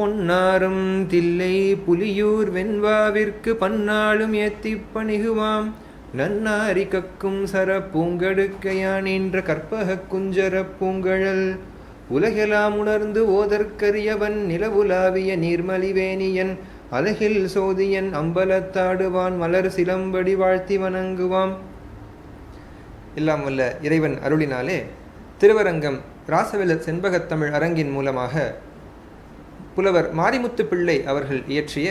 பொன்னாரும் தில்லை புலியூர் வெண்வாவிற்கு பன்னாளும் ஏத்திப் பணிகுவாம். நன்னாரி கக்கும் சர பூங்கடுக்கையான் என்ற கற்பக குஞ்சரப் பூங்கழல். உலகெலாம் உணர்ந்து ஓதற்கரியவன் நிலவுலாவிய நீர்மலிவேணியன். அலகில் சோதியன் அம்பலத்தாடுவான் மலர் சிலம்படி வாழ்த்தி வணங்குவாம். எல்லாம் வல்ல இறைவன் அருளினாலே திருவரங்கம் ராசவெல செண்பகத்தமிழ் அரங்கின் மூலமாக புலவர் மாரிமுத்து பிள்ளை அவர்கள் இயற்றிய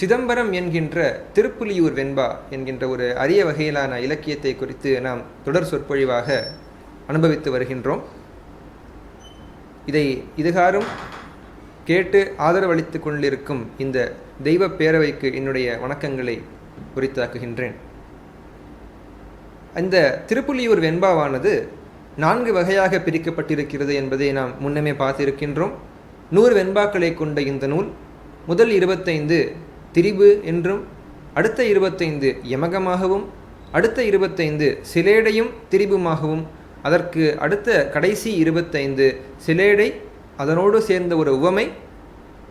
சிதம்பரம் என்கின்ற திருப்புலியூர் வெண்பா என்கின்ற ஒரு அரிய வகையிலான இலக்கியத்தை குறித்து நாம் தொடர் சொற்பொழிவாக அனுபவித்து வருகின்றோம். இதை இதுகாரும் கேட்டு ஆதரவளித்து கொண்டிருக்கும் இந்த தெய்வ பேரவைக்கு என்னுடைய வணக்கங்களை உரித்தாக்குகின்றேன். அந்த திருப்புலியூர் வெண்பாவானது நான்கு வகையாக பிரிக்கப்பட்டிருக்கிறது என்பதை நாம் முன்னமே பார்த்திருக்கின்றோம். நூறு வெண்பாக்களை கொண்ட இந்த நூல் முதல் இருபத்தைந்து திரிபு என்றும் அடுத்த இருபத்தைந்து யமகமாகவும் அடுத்த இருபத்தைந்து சிலேடையும் திரிபுமாகவும் அதற்கு அடுத்த கடைசி இருபத்தைந்து சிலேடை அதனோடு சேர்ந்த ஒரு உவமை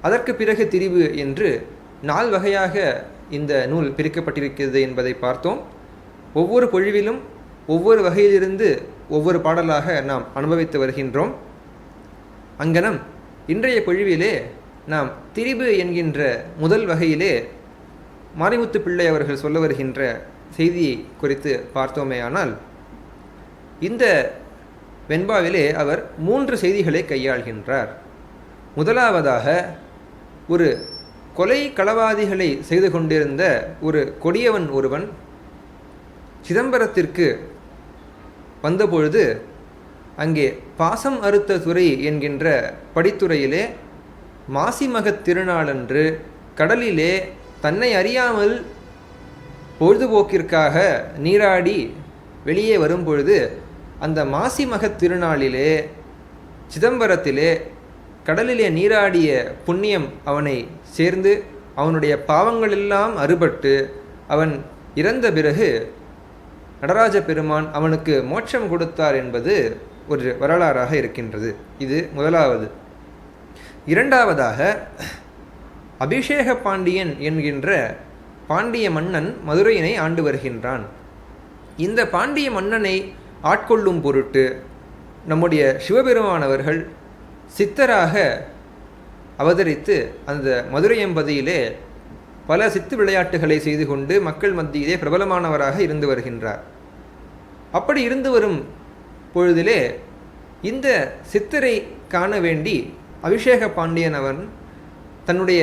அதற்கு பிறகு திரிவு என்று நால் வகையாக இந்த நூல் பிரிக்கப்பட்டிருக்கிறது என்பதை பார்த்தோம். ஒவ்வொரு பொழிவிலும் ஒவ்வொரு வகையிலிருந்து ஒவ்வொரு பாடலாக நாம் அனுபவித்து வருகின்றோம். அங்கனம் இன்றைய பொழிவிலே நாம் திரிபு என்கின்ற முதல் வகையிலே மாரிமுத்து பிள்ளை அவர்கள் சொல்ல வருகின்ற செய்தியை குறித்து பார்த்தோமேயானால் இந்த வெண்பாவிலே அவர் மூன்று செய்திகளை கையாள்கின்றார். முதலாவதாக ஒரு கொலை களவாதிகளை செய்து கொண்டிருந்த ஒரு கொடியவன் ஒருவன் சிதம்பரத்திற்கு வந்தபொழுது அங்கே பாசம் அறுத்த துறை என்கின்ற படித்துறையிலே மாசிமகத் திருநாளன்று கடலிலே தன்னை அறியாமல் பொழுதுபோக்கிற்காக நீராடி வெளியே வரும் பொழுது அந்த மாசிமகத் திருநாளிலே சிதம்பரத்திலே கடலிலே நீராடிய புண்ணியம் அவனை சேர்ந்து அவனுடைய பாவங்களெல்லாம் அறுபட்டு அவன் இறந்த பிறகு நடராஜ பெருமான் அவனுக்கு மோட்சம் கொடுத்தார் என்பது ஒரு வரலாறாக இருக்கின்றது. இது முதலாவது. இரண்டாவதாக அபிஷேக பாண்டியன் என்கின்ற பாண்டிய மன்னன் மதுரையினை ஆண்டு வருகின்றான். இந்த பாண்டிய மன்னனை ஆட்கொள்ளும் பொருட்டு நம்முடைய சிவபெருமானவர்கள் சித்தராக அவதரித்து அந்த மதுரை எம்பதியிலே பல சித்து விளையாட்டுகளை செய்து கொண்டு மக்கள் மத்தியிலே பிரபலமானவராக இருந்து வருகின்றார். அப்படி இருந்து வரும் பொழுதிலே இந்த சித்தரை காண வேண்டி அபிஷேக பாண்டியன் அவன் தன்னுடைய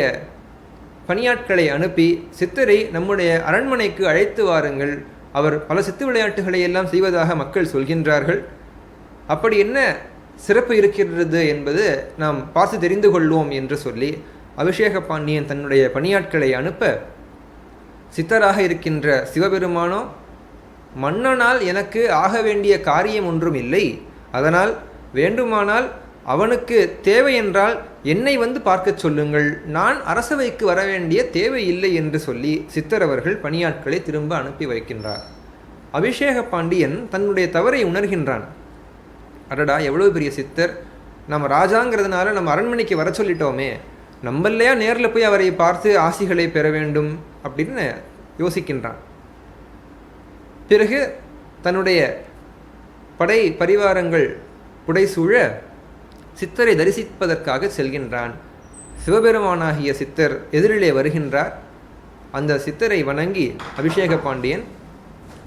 பணியாட்களை அனுப்பி சித்தரை நம்முடைய அரண்மனைக்கு அழைத்து வாருங்கள். அவர் பல சித்து விளையாட்டுகளை எல்லாம் செய்வதாக மக்கள் சொல்கின்றார்கள். அப்படி என்ன சிறப்பு இருக்கிறது என்பது நாம் பார்த்து தெரிந்து கொள்வோம் என்று சொல்லி அபிஷேக பாண்டியன் தன்னுடைய பணியாட்களை அனுப்ப சித்தராக இருக்கின்ற சிவபெருமானோ மன்னனால் எனக்கு ஆக வேண்டிய காரியம் ஒன்றும் இல்லை. அதனால் வேண்டுமானால் அவனுக்கு தேவை என்றால் என்னை வந்து பார்க்கச் சொல்லுங்கள். நான் அரசவைக்கு வர வேண்டிய தேவை இல்லை என்று சொல்லி சித்தர் அவர்கள் பணியாட்களை திரும்ப அனுப்பி வைக்கின்றார். அபிஷேக பாண்டியன் தன்னுடைய தவறை உணர்கின்றான். அடடா எவ்வளோ பெரிய சித்தர். நம்ம ராஜாங்கிறதுனால நம்ம அரண்மனைக்கு வர சொல்லிட்டோமே. நம்மளையா நேரில் போய் அவரை பார்த்து ஆசிகளை பெற வேண்டும் அப்படின்னு யோசிக்கின்றான். பிறகு தன்னுடைய படை பரிவாரங்கள் புடைசூழ சித்தரை தரிசிப்பதற்காக செல்கின்றான். சிவபெருமானாகிய சித்தர் எதிரிலே வருகின்றார். அந்த சித்தரை வணங்கி அபிஷேக பாண்டியன்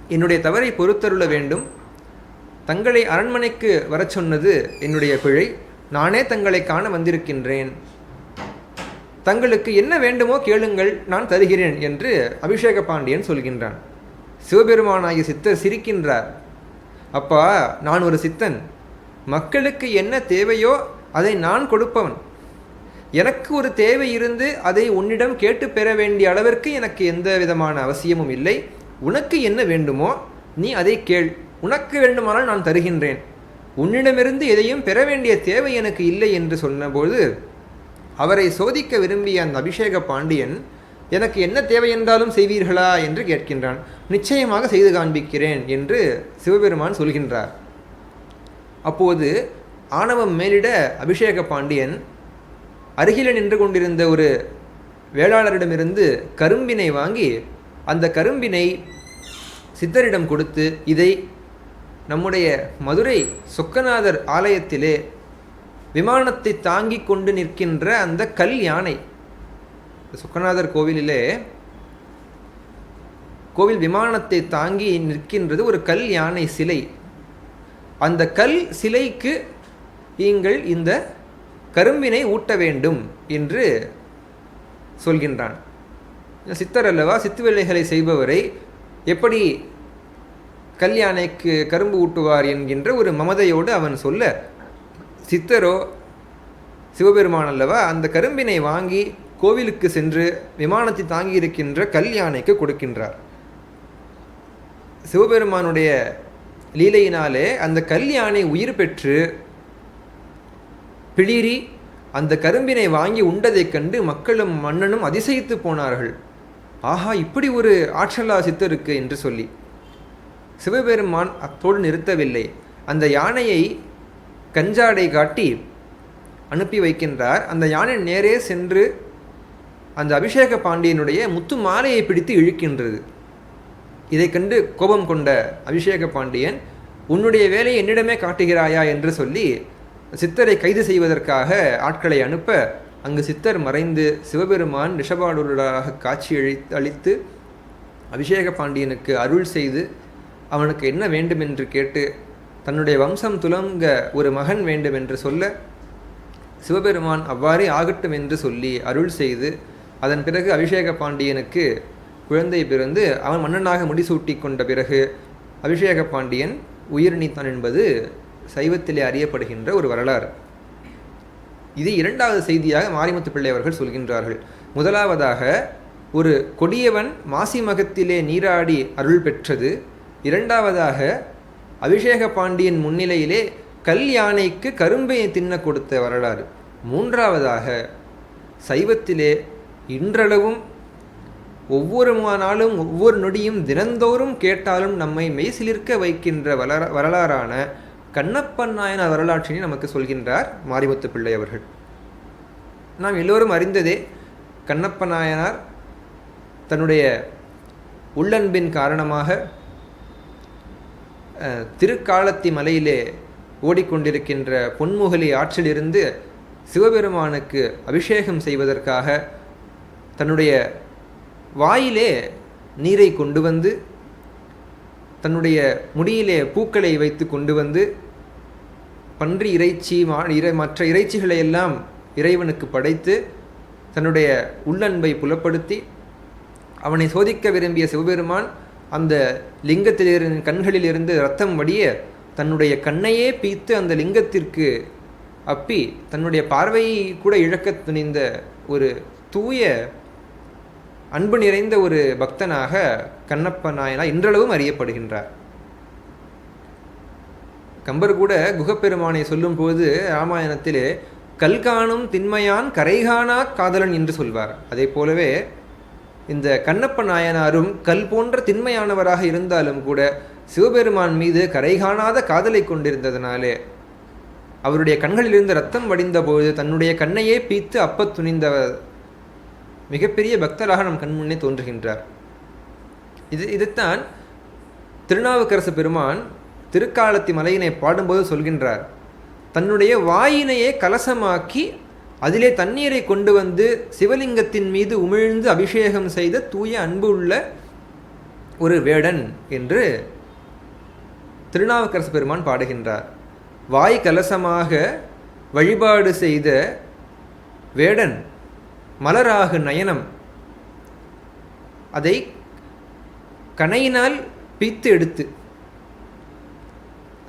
என்னுடைய தவறை பொறுத்தருள வேண்டும். தங்களை அரண்மனைக்கு வரச் சொன்னது என்னுடைய பிழை. நானே தங்களை காண வந்திருக்கின்றேன். தங்களுக்கு என்ன வேண்டுமோ கேளுங்கள் நான் தருகிறேன் என்று அபிஷேக பாண்டியன் சொல்கின்றான். சிவபெருமானாகிய சித்தர் சிரிக்கின்றார். அப்பா நான் ஒரு சித்தன். மக்களுக்கு என்ன தேவையோ அதை நான் கொடுப்பவன். எனக்கு ஒரு தேவை இருந்து அதை உன்னிடம் கேட்டு பெற வேண்டிய அளவிற்கு எனக்கு எந்த விதமான அவசியமும் இல்லை. உனக்கு என்ன வேண்டுமோ நீ அதை கேள். உனக்கு வேண்டுமானால் நான் தருகின்றேன். உன்னிடமிருந்து எதையும் பெற வேண்டிய தேவை எனக்கு இல்லை என்று சொன்னபோது அவரை சோதிக்க விரும்பிய அந்த அபிஷேக பாண்டியன் எனக்கு என்ன தேவை என்றாலும் செய்வீர்களா என்று கேட்கின்றான். நிச்சயமாக செய்து காண்பிக்கிறேன் என்று சிவபெருமான் சொல்கின்றார். அப்போது ஆணவம் மேலிட அபிஷேக பாண்டியன் அருகில நின்று கொண்டிருந்த ஒரு வேளாளரிடமிருந்து கரும்பினை வாங்கி அந்த கரும்பினை சித்தரிடம் கொடுத்து இதை நம்முடைய மதுரை சொக்கநாதர் ஆலயத்திலே விமானத்தை தாங்கி கொண்டு நிற்கின்ற அந்த கல் யானை சுக்கநாதர் கோவிலிலே கோவில் விமானத்தை தாங்கி நிற்கின்றது ஒரு கல் யானை சிலை. அந்த கல் சிலைக்கு நீங்கள் இந்த கரும்பினை ஊட்ட வேண்டும் என்று சொல்கின்றான். சித்தர் அல்லவா சித்து வேலைகளை செய்பவரை எப்படி கல்யானைக்கு கரும்பு ஊட்டுவார் என்கின்ற ஒரு மமதையோடு அவன் சொல்ல சித்தரோ சிவபெருமான் அல்லவா அந்த கரும்பினை வாங்கி கோவிலுக்கு சென்று விமானத்தை தாங்கி இருக்கின்ற கல் யானைக்கு கொடுக்கின்றார். சிவபெருமானுடைய லீலையினாலே அந்த கல் யானை உயிர் பெற்று பிளிரி அந்த கரும்பினை வாங்கி உண்டதைக் கண்டு மக்களும் மன்னனும் அதிசயித்து போனார்கள். ஆஹா இப்படி ஒரு ஆற்றலா சித்தருக்கு என்று சொல்லி. சிவபெருமான் அத்தோடு நிறுத்தவில்லை. அந்த யானையை கஞ்சாடை காட்டி அனுப்பி வைக்கின்றார். அந்த யானை நேரே சென்று அந்த அபிஷேக பாண்டியனுடைய முத்து மாலையை பிடித்து இழுக்கின்றது. இதை கண்டு கோபம் கொண்ட அபிஷேக பாண்டியன் உன்னுடைய வேலையை என்னிடமே காட்டுகிறாயா? என்று சொல்லி சித்தரை கைது செய்வதற்காக ஆட்களை அனுப்ப அங்கு சித்தர் மறைந்து சிவபெருமான் ரிஷபாடூராக காட்சி அழி அளித்து அபிஷேக பாண்டியனுக்கு அருள் செய்து அவனுக்கு என்ன வேண்டும் என்று கேட்டு தன்னுடைய வம்சம் துலங்க ஒரு மகன் வேண்டும் என்று சொல்ல சிவபெருமான் அவ்வாறே ஆகட்டும் என்று சொல்லி அருள் செய்து அதன் பிறகு அபிஷேக பாண்டியனுக்கு குழந்தை பிறந்து அவன் மன்னனாக முடிசூட்டி கொண்ட பிறகு அபிஷேக பாண்டியன் உயிர் நீத்தான் என்பது சைவத்திலே அறியப்படுகின்ற ஒரு வரலாறு. இது இரண்டாவது செய்தியாக மாரிமுத்து பிள்ளை அவர்கள் சொல்கின்றார்கள். முதலாவதாக ஒரு கொடியவன் மாசிமகத்திலே நீராடி அருள் பெற்றது. இரண்டாவதாக அபிஷேக பாண்டியன் முன்னிலையிலே கல் யானைக்கு கரும்பையை தின்ன கொடுத்த வரலாறு. மூன்றாவதாக சைவத்திலே இன்றளவும் ஒவ்வொரு நாளும் ஒவ்வொரு நொடியும் தினந்தோறும் கேட்டாலும் நம்மை மெய்சிலிர்க்க வைக்கின்ற வளர வரலாறான கண்ணப்பன் நாயனார் வரலாற்றினை நமக்கு சொல்கின்றார் மாரிமுத்து பிள்ளை அவர்கள். நாம் எல்லோரும் அறிந்ததே கண்ணப்ப நாயனார் தன்னுடைய உள்ளன்பின் காரணமாக திருக்காலத்தி மலையிலே ஓடிக்கொண்டிருக்கின்ற பொன்முகலி ஆற்றிலிருந்து சிவபெருமானுக்கு அபிஷேகம் செய்வதற்காக தன்னுடைய வாயிலே நீரை கொண்டு வந்து தன்னுடைய முடியிலே பூக்களை வைத்து கொண்டு வந்து பன்றி இறைச்சி மா இறை மற்ற இறைச்சிகளை எல்லாம் இறைவனுக்கு படைத்து தன்னுடைய உள்ளன்பை புலப்படுத்தி அவனை சோதிக்க விரும்பிய சிவபெருமான் அந்த லிங்கத்திலிருந்து கண்களிலிருந்து ரத்தம் வடிய தன்னுடைய கண்ணையே பீத்து அந்த லிங்கத்திற்கு அப்பி தன்னுடைய பார்வையை கூட இழக்க துணிந்த ஒரு தூய அன்பு நிறைந்த ஒரு பக்தனாக கண்ணப்ப நாயனா இன்றளவும் அறியப்படுகின்றார். கம்பர் கூட குகப்பெருமானை சொல்லும்போது ராமாயணத்திலே கல்காணும் திண்மையான் கரைகானா காதலன் என்று சொல்வார். அதே போலவே இந்த கண்ணப்ப நாயனாரும் கல் போன்ற திண்மையானவராக இருந்தாலும் கூட சிவபெருமான் மீது கரைகாணாத காதலை கொண்டிருந்ததனாலே அவருடைய கண்களிலிருந்து ரத்தம் வடிந்தபோது தன்னுடைய கண்ணையே பீத்து அப்பத் துணிந்தவர் மிகப்பெரிய பக்தராக நம் கண்முன்னே தோன்றுகின்றார். இது இதுதான் திருநாவுக்கரசு பெருமான் திருக்காலத்தி மலையினை பாடும்போது சொல்கின்றார். தன்னுடைய வாயினையே கலசமாக்கி அதிலே தண்ணீரை கொண்டு வந்து சிவலிங்கத்தின் மீது உமிழ்ந்து அபிஷேகம் செய்த தூய அன்பு உள்ள ஒரு வேடன் என்று திருநாவுக்கரசு பெருமான் பாடுகின்றார். வாய் கலசமாக வழிபாடு செய்த வேடன் மலராகு நயனம். அதை கணையினால் பீத்து எடுத்து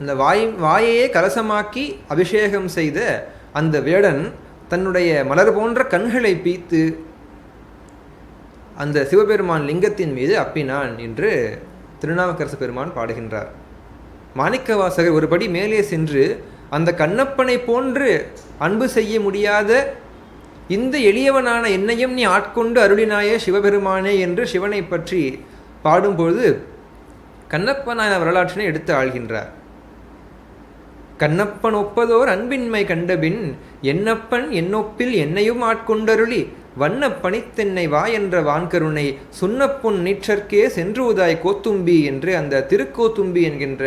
அந்த வாய் வாயையே கலசமாக்கி அபிஷேகம் செய்த அந்த வேடன் தன்னுடைய மலர் போன்ற கண்களை பீத்து அந்த சிவபெருமான் லிங்கத்தின் மீது அப்பினான் என்று திருநாவுக்கரசு பெருமான் பாடுகின்றார். மாணிக்கவாசகர் ஒருபடி மேலே சென்று அந்த கண்ணப்பனை போன்று அன்பு செய்ய முடியாத இந்த எளியவனான என்னையும் நீ ஆட்கொண்டு அருளினாயே சிவபெருமானே என்று சிவனை பற்றி பாடும்பொழுது கண்ணப்பனான வரலாற்றினை எடுத்து ஆள்கின்றார். கண்ணப்பன் ஒப்பதோர் அன்பின்மை கண்டபின் என்னப்பன் என்னொப்பில் என்னையும் ஆட்கொண்டருளி வண்ண பனித்தென்னை வா என்ற வான்கருணை சுண்ணப்பொன் நீற்றற்கே சென்று உதாய் கோத்தும்பி என்று அந்த திருக்கோத்தும்பி என்கின்ற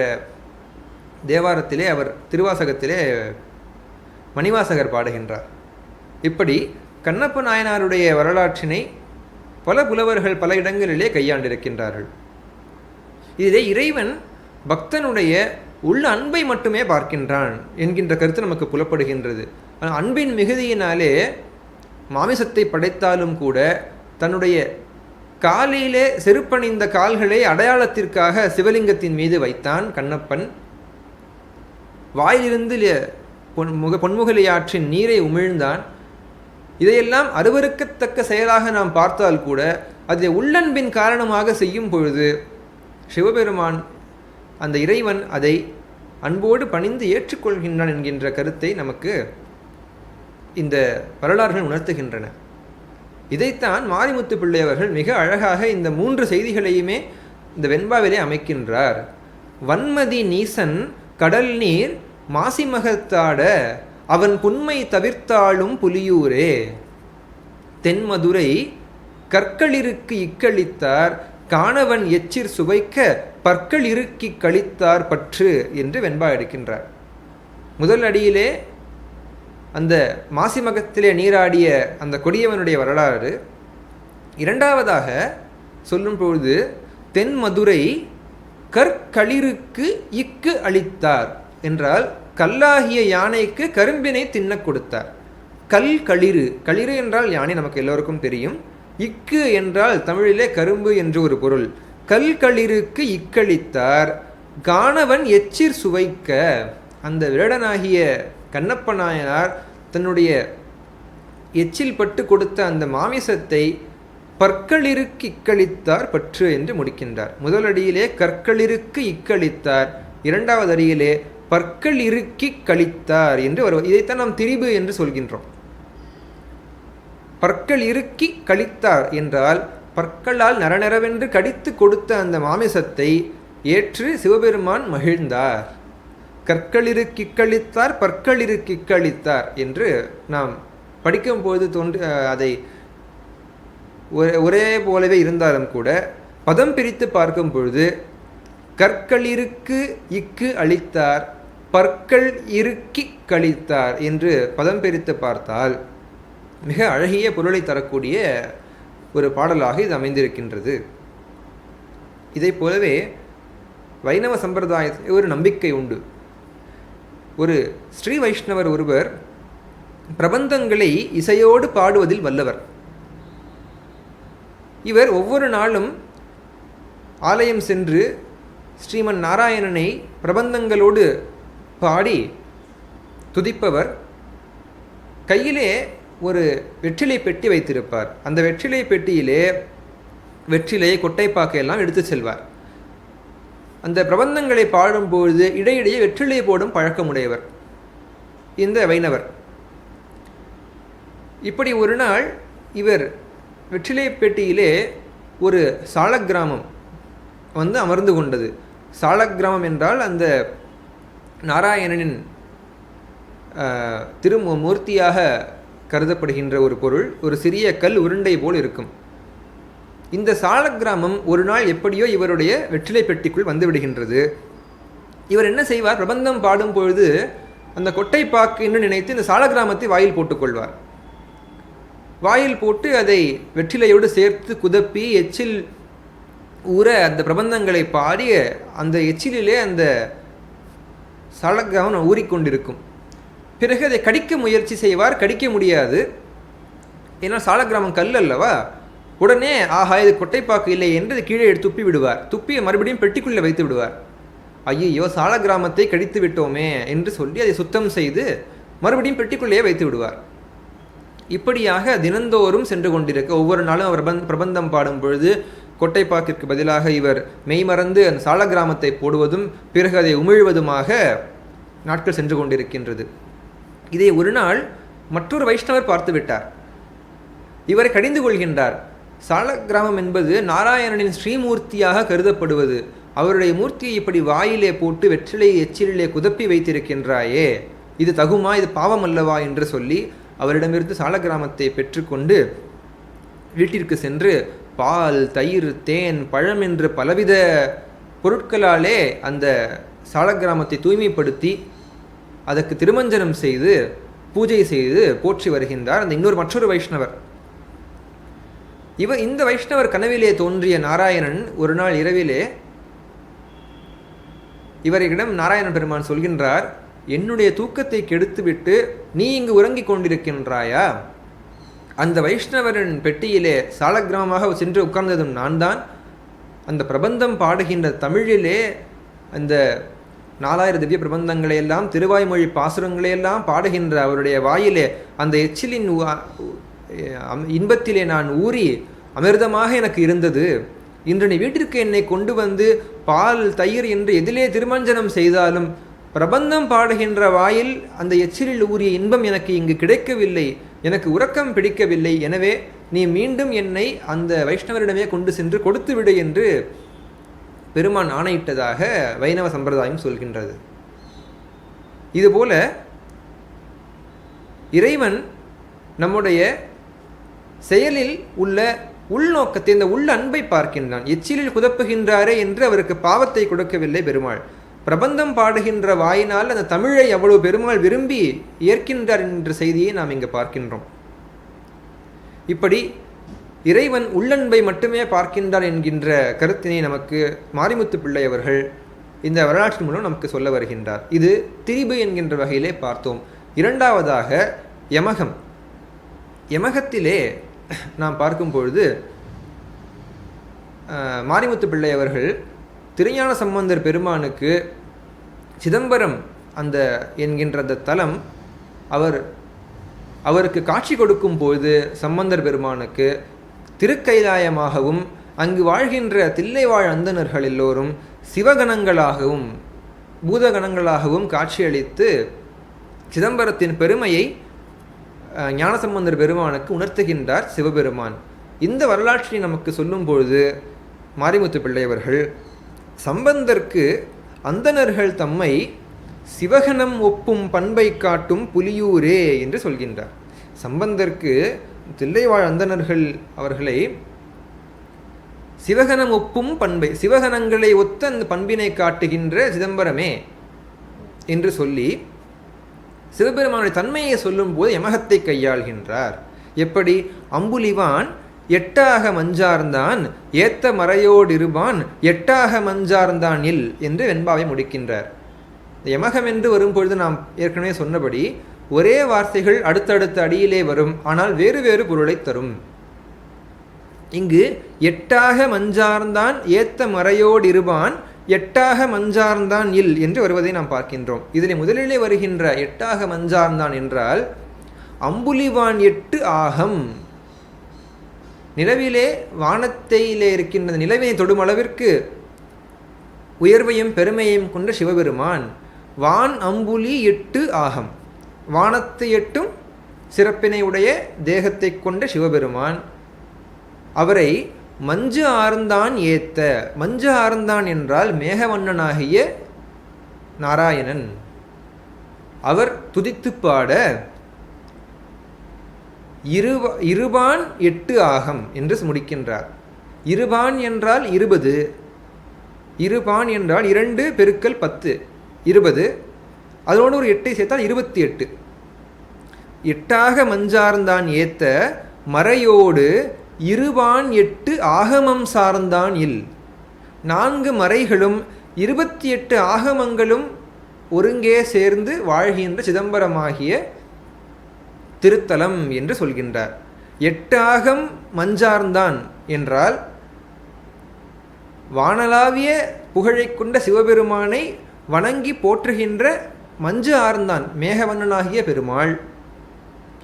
தேவாரத்திலே அவர் திருவாசகத்திலே மணிவாசகர் பாடுகின்றார். இப்படி கண்ணப்ப நாயனாருடைய வரலாற்றினை பல புலவர்கள் பல இடங்களிலே கையாண்டிருக்கின்றார்கள். இதிலே இறைவன் பக்தனுடைய உள்ள அன்பை மட்டுமே பார்க்கின்றான் என்கின்ற கருத்து நமக்கு புலப்படுகின்றது. அன்பின் மிகுதியினாலே மாமிசத்தை படைத்தாலும் கூட தன்னுடைய காலிலே செருப்பணிந்த கால்களை அடையாளத்திற்காக சிவலிங்கத்தின் மீது வைத்தான் கண்ணப்பன். வாயிலிருந்து பொன்முக பொன்முகலியாற்றின் நீரை உமிழ்ந்தான். இதையெல்லாம் அருவருக்கத்தக்க செயலாக நாம் பார்த்தால் கூட அதை உள்ளன்பின் காரணமாக செய்யும் பொழுது சிவபெருமான் அந்த இறைவன் அதை அன்போடு பணிந்து ஏற்றுக்கொள்கின்றான் என்கின்ற கருத்தை நமக்கு இந்த வரலாறுகள் உணர்த்துகின்றன. இதைத்தான் மாரிமுத்து பிள்ளை அவர்கள் மிக அழகாக இந்த மூன்று செய்திகளையுமே இந்த வெண்பாவிலே அமைக்கின்றார். வன்மதி நீசன் கடல் நீர் மாசிமகத்தாட அவன் புன்மை தவிர்த்தாலும் புலியூரே. தென்மதுரை கற்களிருக்கு இக்களித்தார் காணவன் எச்சிர் சுவைக்க பற்கள் இறுக்கி கழித்தார் பற்று என்று வெண்பா எடுக்கின்றார். முதல் அடியிலே அந்த மாசிமகத்திலே நீராடிய அந்த கொடியவனுடைய வரலாறு. இரண்டாவதாக சொல்லும் பொழுது தென்மதுரை கற்களிருக்கு இக்கு அளித்தார் என்றால் கல்லாகிய யானைக்கு கரும்பினை தின்ன கொடுத்தார். கல் களிறு. களிறு என்றால் யானை நமக்கு எல்லோருக்கும் தெரியும். இக்கு என்றால் தமிழிலே கரும்பு என்று ஒரு பொருள். கல் களிருக்கு இக்களித்தார் காணவன் எச்சிற் சுவைக்க. அந்த வேடனாகிய கண்ணப்ப நாயனார் தன்னுடைய எச்சில் பட்டு கொடுத்த அந்த மாமிசத்தை பற்களிருக்கு இக்களித்தார் பற்று என்று முடிக்கின்றார். முதல் அடியிலே கற்களிருக்கு இக்களித்தார் இரண்டாவது அடியிலே பற்கள் இறுக்கி கழித்தார் என்று வருவார் இதைத்தான் நாம் திரிபு என்று சொல்கின்றோம். பற்கள் இறுக்கி கழித்தார் என்றால் பற்களால் நரநரவென்று கடித்து கொடுத்த அந்த மாமிசத்தை ஏற்று சிவபெருமான் மகிழ்ந்தார். கற்களிருக்கி கழித்தார் பற்களிருக்கி கழித்தார் என்று நாம் படிக்கும்போது தோன்று அதை ஒரே- ஒரே போலவே இருந்தாலும் கூட பதம் பிரித்து பார்க்கும் பொழுது கற்களிருக்கு இக்கு அளித்தார் பற்கள் இறுக்கி கழித்தார் என்று பதம் பிரித்து பார்த்தால் மிக அழகிய பொருளை தரக்கூடிய ஒரு பாடலாக இது அமைந்திருக்கின்றது. இதைப் போலவே வைணவ சம்பிரதாயத்தில் ஒரு நம்பிக்கை உண்டு. ஒரு ஸ்ரீ வைஷ்ணவர் ஒருவர் பிரபந்தங்களை இசையோடு பாடுவதில் வல்லவர். இவர் ஒவ்வொரு நாளும் ஆலயம் சென்று ஸ்ரீமன் நாராயணனை பிரபந்தங்களோடு பாடி துதிப்பவர் கையிலே ஒரு வெற்றிலை பெட்டி வைத்திருப்பார். அந்த வெற்றிலை பெட்டியிலே வெற்றிலை கொட்டைப்பாக்கையெல்லாம் எடுத்து செல்வார். அந்த பிரபந்தங்களை பாடும்பொழுது இடையிடையே வெற்றிலை போடும் பழக்கமுடையவர். இந்த வைணவர். இப்படி ஒரு நாள் இவர் வெற்றிலை பெட்டியிலே ஒரு சாலக்கிராமம் வந்து அமர்ந்து கொண்டது. சாலக்கிராமம் என்றால் அந்த நாராயணனின் ஆஹ், மூர்த்தியாக கருதப்படுகின்ற ஒரு பொருள் ஒரு சிறிய கல் உருண்டை போல் இருக்கும். இந்த சாலக்கிராமம் ஒரு நாள் எப்படியோ இவருடைய வெற்றிலை பெட்டிக்குள் வந்து விடுகின்றது. இவர் என்ன செய்வார்? பிரபந்தம் பாடும் பொழுது அந்த கொட்டை பாக்குன்னு நினைத்து இந்த சாலக்கிராமத்தை வாயில் போட்டுக்கொள்வார் வாயில் போட்டு அதை வெற்றிலையோடு சேர்த்து குதப்பி எச்சில் ஊற அந்த பிரபந்தங்களை பாடி அந்த எச்சிலிலே அந்த சாலக்கிராமம் ஊறிக்கொண்டிருக்கும். பிறகு அதை கடிக்க முயற்சி செய்வார் கடிக்க முடியாது. ஏன்னா சாலக்கிராமம் கல் அல்லவா? உடனே ஆஹா இது கொட்டைப்பாக்கு இல்லை என்று அதை கீழே எடுத்து துப்பி விடுவார். துப்பி மறுபடியும் பெட்டிக்குள்ளே வைத்து விடுவார். ஐயோ சாலக்கிராமத்தை கடித்து விட்டோமே என்று சொல்லி அதை சுத்தம் செய்து மறுபடியும் பெட்டிக்குள்ளேயே வைத்து விடுவார். இப்படியாக தினந்தோறும் சென்று கொண்டிருக்க ஒவ்வொரு நாளும் அவர் பிரபந்தம் பாடும் பொழுது கொட்டைப்பாக்கிற்கு பதிலாக இவர் மெய்மறந்து அந்த சாலக்கிராமத்தை போடுவதும் பிறகு அதை உமிழ்வதுமாக நாட்கள் சென்று கொண்டிருக்கின்றது. இதை ஒரு நாள் மற்றொரு வைஷ்ணவர் பார்த்து விட்டார். இவரை கடிந்து கொள்கின்றார். சாலக்கிராமம் என்பது நாராயணனின் ஸ்ரீமூர்த்தியாக கருதப்படுவது. அவருடைய மூர்த்தியை இப்படி வாயிலே போட்டு வெற்றிலை எச்சிலே குதப்பி வைத்திருக்கின்றாயே. இது தகுமா இது பாவம் அல்லவா என்று சொல்லி அவரிடமிருந்து சாலக்கிராமத்தை பெற்றுக்கொண்டு வீட்டிற்கு சென்று பால் தயிர் தேன் பழம் என்று பலவித பொருட்களாலே அந்த சாலக்கிராமத்தை தூய்மைப்படுத்தி அதற்கு திருமஞ்சனம் செய்து பூஜை செய்து போற்றி வருகின்றார் அந்த இன்னொரு மற்றொரு வைஷ்ணவர். இவ இந்த வைஷ்ணவர் கனவிலே தோன்றிய நாராயணன் ஒரு நாள் இரவிலே இவரிடம் நாராயண பெருமான் சொல்கின்றார் என்னுடைய தூக்கத்தை கெடுத்துவிட்டு நீ இங்கு உறங்கிக் கொண்டிருக்கின்றாயா? அந்த வைஷ்ணவரின் பெட்டியிலே சாலக்கிராமமாக சென்று உட்கார்ந்ததும் நான் தான் அந்த பிரபந்தம் பாடுகின்ற தமிழிலே அந்த நாலாயிரம் திவ்ய பிரபந்தங்களை எல்லாம் திருவாய்மொழி பாசுரங்களை எல்லாம் பாடுகின்ற அவருடைய வாயிலே அந்த எச்சிலின் இன்பத்திலே நான் ஊறி அமிர்தமாக எனக்கு இருந்தது. இன்று நீ வீட்டிற்கு என்னை கொண்டு வந்து பால் தயிர் என்று எதிலே திருமஞ்சனம் செய்தாலும் பிரபந்தம் பாடுகின்ற வாயில் அந்த எச்சிலில் ஊறிய இன்பம் எனக்கு இங்கு கிடைக்கவில்லை. எனக்கு உறக்கம் பிடிக்கவில்லை. எனவே நீ மீண்டும் என்னை அந்த வைஷ்ணவரிடமே கொண்டு சென்று கொடுத்து விடு என்று பெருமான் ஆணையிட்டதாக வைணவ சம்பிரதாயம் சொல்கின்றது. இதுபோல இறைவன் நம்முடைய செயலில் உள்ள உள்நோக்கத்தை இந்த உள் அன்பை பார்க்கின்றான். எச்சிலில் குதப்புகின்றாரே என்று அவருக்கு பாவத்தை கொடுக்கவில்லை பெருமாள். பிரபந்தம் பாடுகின்ற வாயினால் அந்த தமிழை அவ்வளவு பெருமாள் விரும்பி ஏற்கின்றார் என்ற செய்தியை நாம் இங்கு பார்க்கின்றோம். இப்படி இறைவன் உள்ளன்பை மட்டுமே பார்க்கின்றார் என்கின்ற கருத்தினை நமக்கு மாரிமுத்து பிள்ளை அவர்கள் இந்த வரலாற்றின் மூலம் நமக்கு சொல்ல வருகின்றார். இது திரிபு என்கின்ற வகையிலே பார்த்தோம். இரண்டாவதாக யமகம். யமகத்திலே நாம் பார்க்கும் பொழுது மாரிமுத்து பிள்ளை அவர்கள் திருஞான சம்பந்தர் பெருமானுக்கு சிதம்பரம் அந்த என்கின்ற அந்த தலம் அவர் அவருக்கு காட்சி கொடுக்கும் பொழுது சம்பந்தர் பெருமானுக்கு திருக்கைலாயமாகவும் அங்கு வாழ்கின்ற தில்லைவாழ் அந்தனர்கள் எல்லோரும் சிவகணங்களாகவும் பூதகணங்களாகவும் காட்சியளித்து சிதம்பரத்தின் பெருமையை ஞானசம்பந்தர் பெருமானுக்கு உணர்த்துகின்றார் சிவபெருமான். இந்த வரலாற்றை நமக்கு சொல்லும் பொழுது மாரிமுத்து பிள்ளையவர்கள் சம்பந்தர்க்கு அந்தணர்கள் தம்மை சிவகணம் ஒப்பும் பண்பை காட்டும் புலியூரே என்று சொல்கின்றார். சம்பந்தர்க்கு தில்லைவாழ் அந்தணர்கள் அவர்களை சிவகணம் ஒப்பும் பண்பை சிவகணங்களை ஒத்த அந்த பண்பினை காட்டுகின்ற சிதம்பரமே என்று சொல்லி சிவபெருமானுடைய தன்மையை சொல்லும்போது யமகத்தை கையாள்கின்றார். எப்படி? அம்புலிவான் எட்டாக மஞ்சார்ந்தான் ஏத்த மறையோடிருபான் எட்டாக மஞ்சார்ந்தான் இல் என்று வெண்பாவை முடிக்கின்றார். யமகம் என்று வரும்பொழுது நாம் ஏற்கனவே சொன்னபடி ஒரே வார்த்தைகள் அடுத்தடுத்த அடியிலே வரும் ஆனால் வேறு வேறு பொருளை தரும். இங்கு எட்டாக மஞ்சார்ந்தான் ஏத்த மறையோடிருபான் எட்டாக மஞ்சார்ந்தான் இல் என்று வருவதை நாம் பார்க்கின்றோம். இதில் முதலிலே வருகின்ற எட்டாக மஞ்சார்ந்தான் என்றால் அம்புலிவான் எட்டு ஆகம். நிலவிலே வானத்தையிலே இருக்கின்ற நிலவினை தொடும் அளவிற்கு உயர்வையும் பெருமையையும் கொண்ட சிவபெருமான் வான் அம்புலி எட்டு ஆகம். வானத்து எட்டும் சிறப்பினை உடைய தேகத்தை கொண்ட சிவபெருமான். அவரை மஞ்சு ஆர்ந்தான் ஏத்த. மஞ்சு ஆர்ந்தான் என்றால் மேகவண்ணனாகிய நாராயணன். அவர் துதித்துப் பாட இருவ இருபான் எட்டு ஆகம் என்று முடிக்கின்றார். இருபான் என்றால் இருபது இருபான் என்றால் இரண்டு பெருக்கல் பத்து இருபது அதோடு ஒரு எட்டை சேர்த்தால் இருபத்தி எட்டு. எட்டாக மஞ்சார்ந்தான் ஏத்த மறையோடு இருபான் எட்டு ஆகமம் சார்ந்தான் இல். நான்கு மறைகளும் இருபத்தி எட்டு ஆகமங்களும் ஒருங்கே சேர்ந்து வாழ்கின்ற சிதம்பரமாகிய திருத்தலம் என்று சொல்கின்றார். எட்டாகம் மஞ்சார்ந்தான் என்றால் வானலாவிய புகழை கொண்ட சிவபெருமானை வணங்கி போற்றுகின்ற மஞ்சு ஆர்ந்தான் மேகவண்ணனாகிய பெருமாள்.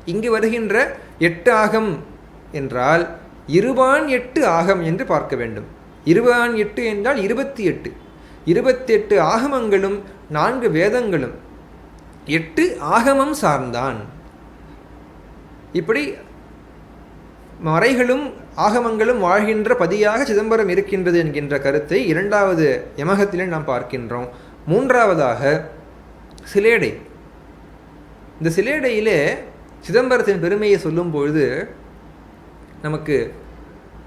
இங்கு வருகின்ற எட்டு ஆகம் என்றால் இருபான் எட்டு ஆகம் என்று பார்க்க வேண்டும். இருபான் எட்டு என்றால் இருபத்தி எட்டு. இருபத்தெட்டு ஆகமங்களும் நான்கு வேதங்களும். எட்டு ஆகமம் சார்ந்தான். இப்படி மறைகளும் ஆகமங்களும் வாழ்கின்ற பதியாக சிதம்பரம் இருக்கின்றது என்கின்ற கருத்தை இரண்டாவது யமகத்திலே நாம் பார்க்கின்றோம். மூன்றாவதாக சிலேடை. இந்த சிலேடையிலே சிதம்பரத்தின் பெருமையை சொல்லும் பொழுது நமக்கு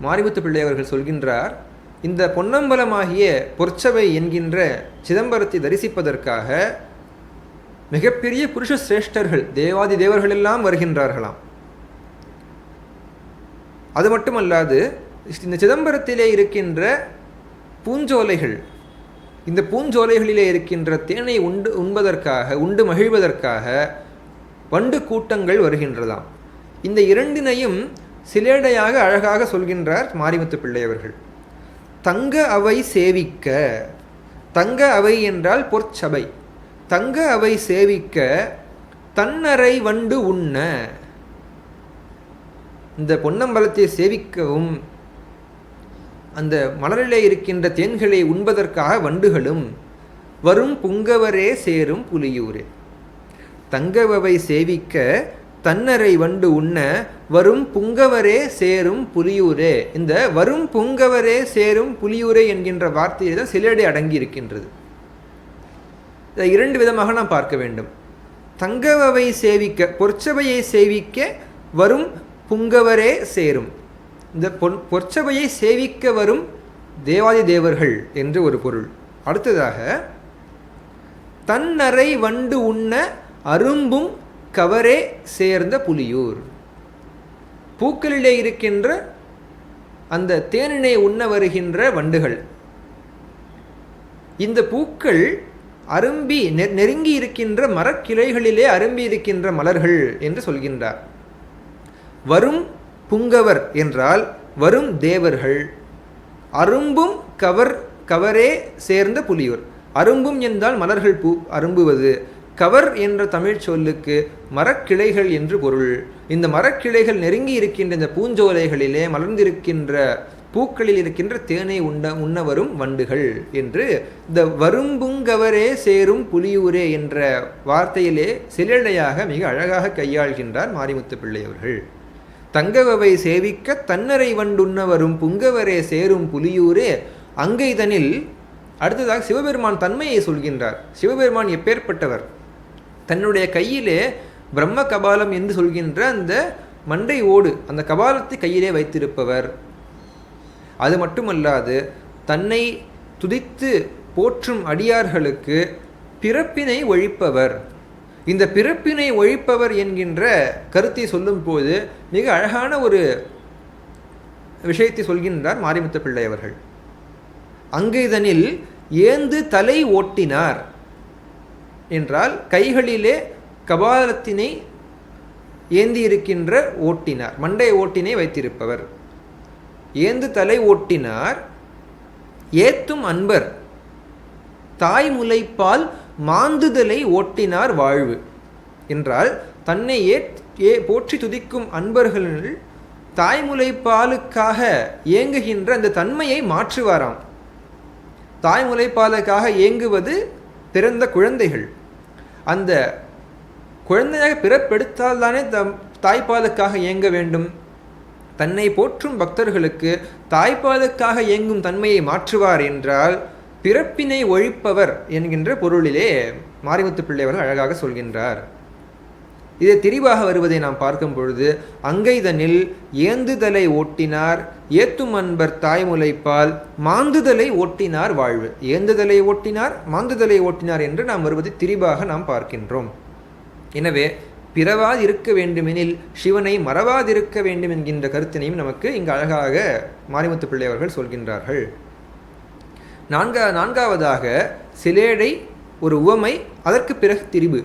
மாரிமுத்து பிள்ளை அவர்கள் சொல்கின்றார் இந்த பொன்னம்பலமாகிய பொற்சபை என்கின்ற சிதம்பரத்தை தரிசிப்பதற்காக மிகப்பெரிய புருஷ சிரேஷ்டர்கள் தேவாதி தேவர்கள் எல்லாம் வருகின்றார்களாம். அது மட்டுமல்லாது இந்த சிதம்பரத்திலே இருக்கின்ற பூஞ்சோலைகள் இந்த பூஞ்சோலைகளிலே இருக்கின்ற தேனை உண்டு உண்பதற்காக உண்டு மகிழ்வதற்காக வண்டு கூட்டங்கள் வருகின்றதாம். இந்த இரண்டினையும் சிலேடையாக அழகாக சொல்கின்றார் மாரிமுத்து பிள்ளை அவர்கள். தங்க அவை சேவிக்க தங்க அவை என்றால் பொற்சபை தங்க அவை சேவிக்க தன்னரை வண்டு உண்ண இந்த பொன்னம்பலத்தை சேவிக்கவும் அந்த மலரிலே இருக்கின்ற தேன்களை உண்பதற்காக வண்டுகளும் வரும் புங்கவரே சேரும் புலியூரே. தங்கவவை சேவிக்க தன்னரை வண்டு உண்ண வரும் புங்கவரே சேரும் புலியூரே. இந்த வரும் புங்கவரே சேரும் புலியூரே என்கின்ற வார்த்தையை தான் சிலடி அடங்கி இருக்கின்றது இதை இரண்டு விதமாக நாம் பார்க்க வேண்டும். தங்கவவை சேவிக்க பொற்சபையை சேவிக்க வரும் புங்கவரே சேரும். இந்த பொன் பொற்சபையை சேவிக்க வரும் தேவாதி தேவர்கள் என்று ஒரு பொருள். அடுத்ததாக தன்னரை வண்டு உண்ண அரும்பும் கவரே சேர்ந்த புலியூர். பூக்களிலே இருக்கின்ற அந்த தேனினை உண்ண வருகின்ற வண்டுகள். இந்த பூக்கள் அரும்பி நெருங்கி இருக்கின்ற மரக்கிளைகளிலே அரும்பி இருக்கின்ற மலர்கள் என்று சொல்கின்றார். வரும் புங்கவர் என்றால் வரும் தேவர்கள். அரும்பும் கவர் கவரே சேர்ந்த புலியூர். அரும்பும் என்றால் மலர்கள் பூ அரும்புவது. கவர் என்ற தமிழ் சொல்லுக்கு மரக்கிளைகள் என்று பொருள். இந்த மரக்கிளைகள் நெருங்கி இருக்கின்ற இந்த பூஞ்சோலைகளிலே மலர்ந்திருக்கின்ற பூக்களில் இருக்கின்ற தேனை உண்ண உண்ண வரும் வண்டுகள் என்று இந்த வரும்புங்கவரே சேரும் புலியூரே என்ற வார்த்தையிலே சிலடையாக மிக அழகாக கையாள்கின்றார் மாரிமுத்து பிள்ளை அவர்கள் தங்கவவை சேவிக்க தன்னரை வண்டுண்ண வரும் புங்கவரே சேரும் புலியூரே. அங்கைதனில் அடுத்ததாக சிவபெருமான் தன்மையை சொல்கின்றார். சிவபெருமான் எப்பேற்பட்டவர்? தன்னுடைய கையிலே பிரம்ம கபாலம் என்று சொல்கின்ற அந்த மண்டை ஓடு அந்த கபாலத்தை கையிலே வைத்திருப்பவர். அது மட்டுமல்லாது தன்னை துதித்து போற்றும் அடியார்களுக்கு பிறப்பினை ஒழிப்பவர். இந்த பிறப்பினை ஒழிப்பவர் என்கின்ற கருத்தை சொல்லும்போது மிக அழகான ஒரு விஷயத்தை சொல்கின்றார் மாரிமுத்த பிள்ளை அவர்கள். அங்கைதனில் ஏந்து தலை ஓட்டினார் என்றால் கைகளிலே கபாலத்தினை ஏந்தி இருக்கின்ற ஓட்டினார் மண்டை ஓட்டினை வைத்திருப்பவர். ஏந்து தலை ஓட்டினார் ஏத்தும் அன்பர் தாய் முலைப்பால் மாந்துதலை ஓட்டினார் வாழ்வு. என்றால் தன்னை ஏ ஏ போற்றி துதிக்கும் அன்பர்களில் தாய்முலைப்பாலுக்காக ஏங்குகின்ற அந்த தன்மையை மாற்றுவாராம். தாய்முலைப்பாலுக்காக ஏங்குவது பிறந்த குழந்தைகள். அந்த குழந்தையாக பிறப்பெடுத்தால் தானே தம் தாய்ப்பாலுக்காக ஏங்க வேண்டும்? தன்னை போற்றும் பக்தர்களுக்கு தாய்ப்பாலுக்காக இயங்கும் தன்மையை மாற்றுவார் என்றால் பிறப்பினை ஒழிப்பவர் என்கின்ற பொருளிலே மாரிமுத்து பிள்ளைவர் அழகாக சொல்கின்றார். இதை திரிவாக வருவதை நாம் பார்க்கும் பொழுது அங்கைதனில் ஏந்துதலை ஓட்டினார் ஏத்தும் அன்பர் தாய்முலைப்பால் மாந்துதலை ஓட்டினார் வாழ்வு. ஏந்துதலை ஓட்டினார் மாந்துதலை ஓட்டினார் என்று நாம் வருவதை திரிவாக நாம் பார்க்கின்றோம். எனவே பிறவாதிருக்க வேண்டுமெனில் சிவனை மறவாதிருக்க வேண்டும் என்கின்ற கருத்தினையும் நமக்கு இங்கு அழகாக மாரிமுத்து பிள்ளை அவர்கள் சொல்கின்றார்கள். நான்கா நான்காவதாக சிலேடை ஒரு உவமை அதற்கு பிறகு திரிபு.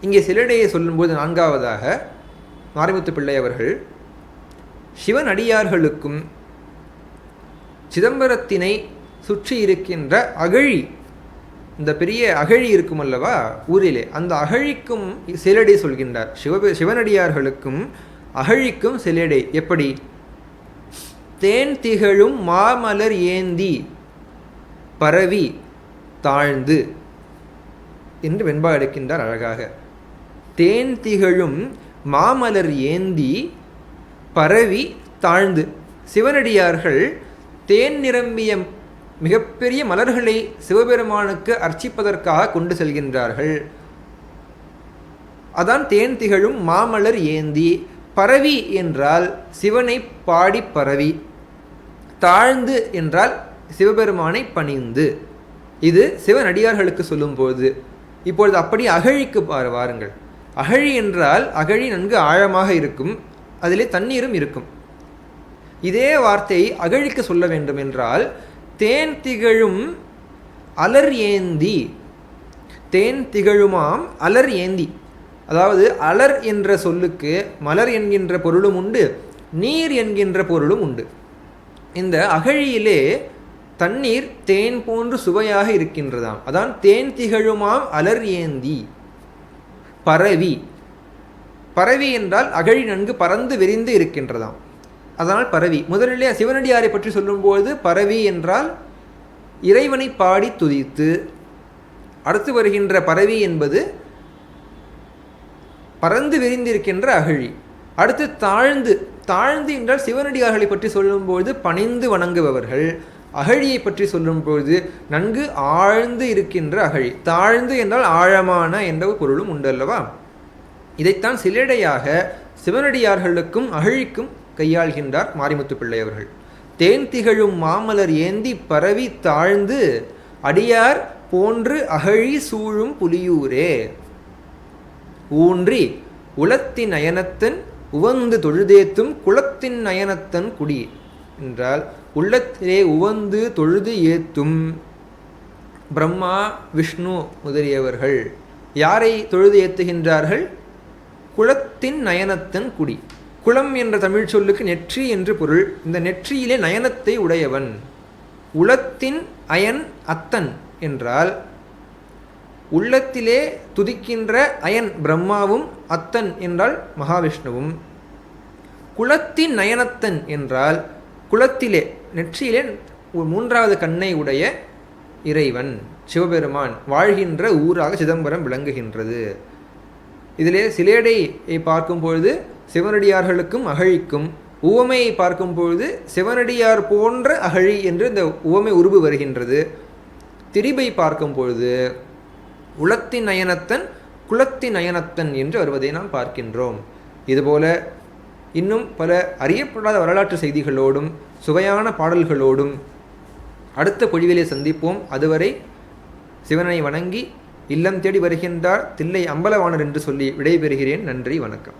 இங்கே சிலேடையை சொல்லும்போது நான்காவதாக மாரிமுத்து பிள்ளை அவர்கள் சிவன் அடியார்களுக்கும் சிதம்பரத்தினை சுற்றி இருக்கின்ற அகழி இந்த பெரிய அகழி இருக்கும் அல்லவா ஊரிலே அந்த அகழிக்கும் சிலடை சொல்கின்றார். சிவ சிவனடியார்களுக்கும் அகழிக்கும் சிலடை எப்படி? தேன் திகழும் மாமலர் ஏந்தி பரவி தாழ்ந்து என்று வெண்பா எடுக்கின்றார் அழகாக. தேன் திகழும் மாமலர் ஏந்தி பரவி தாழ்ந்து. சிவனடியார்கள் தேன் நிரம்பிய மிகப்பெரிய மலர்களை சிவபெருமானுக்கு அர்ச்சிப்பதற்காக கொண்டு செல்கின்றார்கள். அதான் தேன் திகழும் மாமலர் ஏந்தி பரவி என்றால் சிவனை பாடி பரவி தாழ்ந்து என்றால் சிவபெருமானை பணிந்து. இது சிவனடியார்களுக்கு சொல்லும்போது இப்பொழுது அப்படி அகழிக்கு பாரு வாருங்கள். அகழி என்றால் அகழி நன்கு ஆழமாக இருக்கும் அதிலே தண்ணீரும் இருக்கும். இதே வார்த்தை அகழிக்கு சொல்ல வேண்டும் என்றால் தேன் திகழும் அலர் ஏந்தி தேன் திகழுமாம் அலர் ஏந்தி. அதாவது அலர் என்ற சொல்லுக்கு மலர் என்கின்ற பொருளும் உண்டு நீர் என்கின்ற பொருளும் உண்டு. இந்த அகழியிலே தண்ணீர் தேன் போன்று சுவையாக இருக்கின்றதாம். அதான் தேன் திகழுமாம் அலர் ஏந்தி. பரவி. பரவி என்றால் அகழி நன்கு பறந்து விரிந்து இருக்கின்றதாம். அதனால் பரவி. முதலிலே சிவனடியாரை பற்றி சொல்லும்போது பரவி என்றால் இறைவனை பாடி துதித்து அடுத்து வருகின்ற பரவி என்பது பறந்து விரிந்திருக்கின்ற அகழி. அடுத்து தாழ்ந்து தாழ்ந்து என்றால் சிவனடியார்களை பற்றி சொல்லும்போது பணிந்து வணங்குபவர்கள். அகழியை பற்றி சொல்லும்போது நன்கு ஆழ்ந்து இருக்கின்ற அகழி தாழ்ந்து என்றால் ஆழமான என்ற பொருளும் உண்டு அல்லவா இதைத்தான் சிலடையாக சிவனடியார்களுக்கும் அகழிக்கும் கையாள்கின்றார் மாரிமுத்து பிள்ளை அவர்கள். தேன் திகழும் மாமலர் ஏந்தி பரவி தாழ்ந்து அடியார் போன்று அகழி சூழும் புலியூரே. ஊன்றி உளத்தின் அயனத்தன் உவந்து தொழுதேத்தும் குளத்தின் அயனத்தன் குடி என்றால் உள்ளத்திலே உவந்து தொழுது ஏத்தும் பிரம்மா விஷ்ணு முதலியவர்கள். யாரை தொழுது ஏத்துகின்றார்கள்? குளத்தின் நயனத்தன் குடி. குளம் என்ற தமிழ் சொல்லுக்கு நெற்றி என்று பொருள். இந்த நெற்றியிலே நயனத்தை உடையவன். உளத்தின் அயன் அத்தன் என்றால் உள்ளத்திலே துதிக்கின்ற அயன் பிரம்மாவும் அத்தன் என்றால் மகாவிஷ்ணுவும். குளத்தின் நயனத்தன் என்றால் குளத்திலே நெற்றியிலே ஒரு மூன்றாவது கண்ணை உடைய இறைவன் சிவபெருமான் வாழ்கின்ற ஊராக சிதம்பரம் விளங்குகின்றது. இதிலே சிலேடையை பார்க்கும் பொழுது சிவனடியார்களுக்கும் அகழிக்கும் உவமையை பார்க்கும் பொழுது சிவனடியார் போன்ற அகழி என்று இந்த உவமை உருவு வருகின்றது. திரிபை பார்க்கும் பொழுது உளத்தின் நயனத்தன் குலத்தின் நயனத்தன் என்று வருவதை நாம் பார்க்கின்றோம். இதுபோல இன்னும் பல அறியப்படாத வரலாற்று செய்திகளோடும் சுவையான பாடல்களோடும் அடுத்த பொழிவிலே சந்திப்போம். அதுவரை சிவனை வணங்கி இல்லம் தேடி வருகின்றார் தில்லை அம்பலவாணர் என்று சொல்லி விடைபெறுகிறேன். நன்றி வணக்கம்.